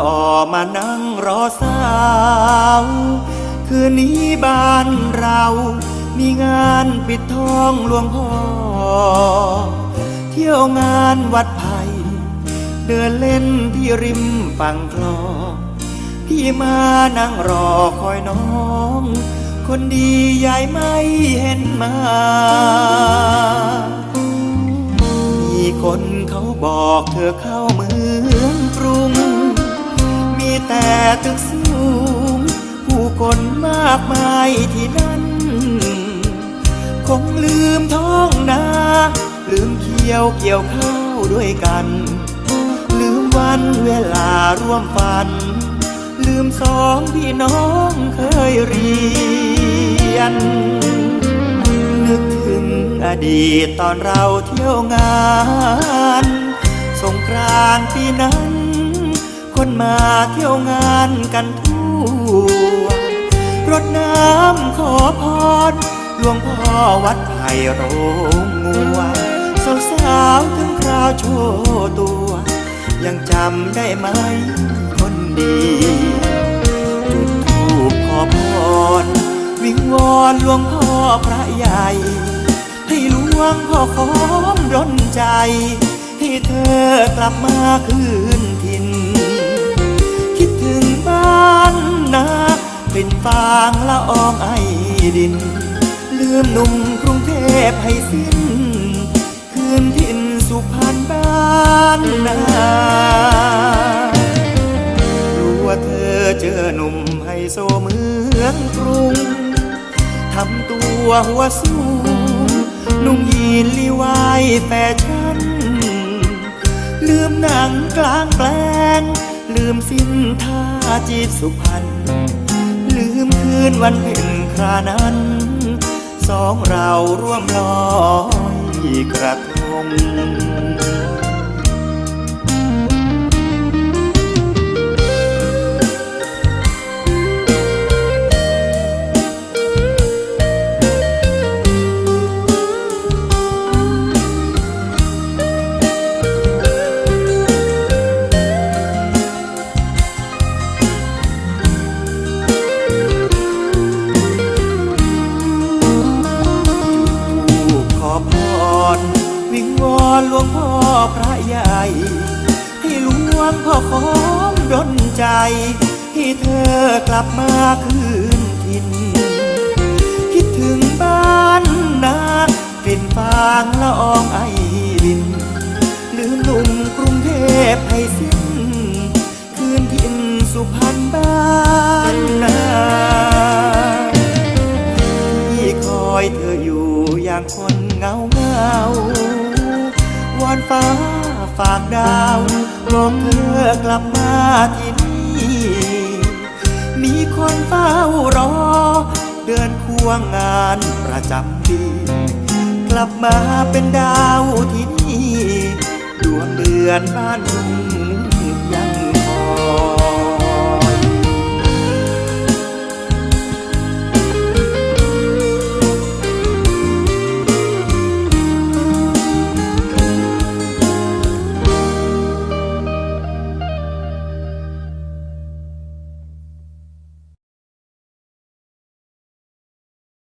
่อมานั่งรอสาว คืนนี้บ้านเรา มีงานปิดทองหลวงพ่อ เที่ยวงานวัดไผ่เดินเล่นที่ริมฝั่งคลองพี่มานั่งรอคอยน้อง คนดียายไม่เห็นมา มีคนเขาบอกเธอเข้าเมือง แต่ตึกสูง ผู้คนมากมายที่นั่น คงลืมท้องนา ลืมเคี้ยวเกี่ยวข้าวด้วยกัน ลืมวันเวลาร่วมฝัน ลืมสองพี่น้องเคยเรียน นึกถึงอดีตตอนเราเที่ยวงาน สงกรานต์ปีนั้น คนมาเที่ยวงานกันทั่ว รดน้ำขอพรหลวงพ่อวัดไผ่โรงงัวสาวๆถึงคราวโชว์ตัว ยังจำได้ไหมคนดี จุดทูปขอพร วิงวอนหลวงพ่อพระใหญ่ให้หลวงพ่อขอมดนใจ ให้เธอกลับมาคืนถิ่ ฟางละอองไอดิน ลืมหนุ่มกรุงเทพให้สิ้น คืนถิ่นสุพรรณบ้านนารู้ว่าเธอเจอหนุ่มไฮโซเมืองกรุงทำตัวหัวสูงนุ่งยีนลีวายแฟชั่นลืมหนังกลางแปลงลืมสิ้นท่าจีบสุพรรณ ลืมคืนวันเพ็ญครานั้น สองเราร่วมลอยกระทง อนหลวงพ่อพระใหญ่ ให้หลวงพ่อขอมดนใจ ให้เธอกลับมาคืนถิ่นคิดถึงบ้านนาเป็นฟางละอองไอรินลืมหนุ่มกรุงเทพให้สิ้น คืนถิ่นสุพรรณบ้านนาที่คอยเธออยู่อย่างคนเงา อนฟ้าฝากดาวรอเธอกลับมาที่นี่ มีคนเฝ้ารอ เดินควงงานประจำปีกลับมาเป็นดาวที่นี่ ดวงเดือนบ้านทุ่ง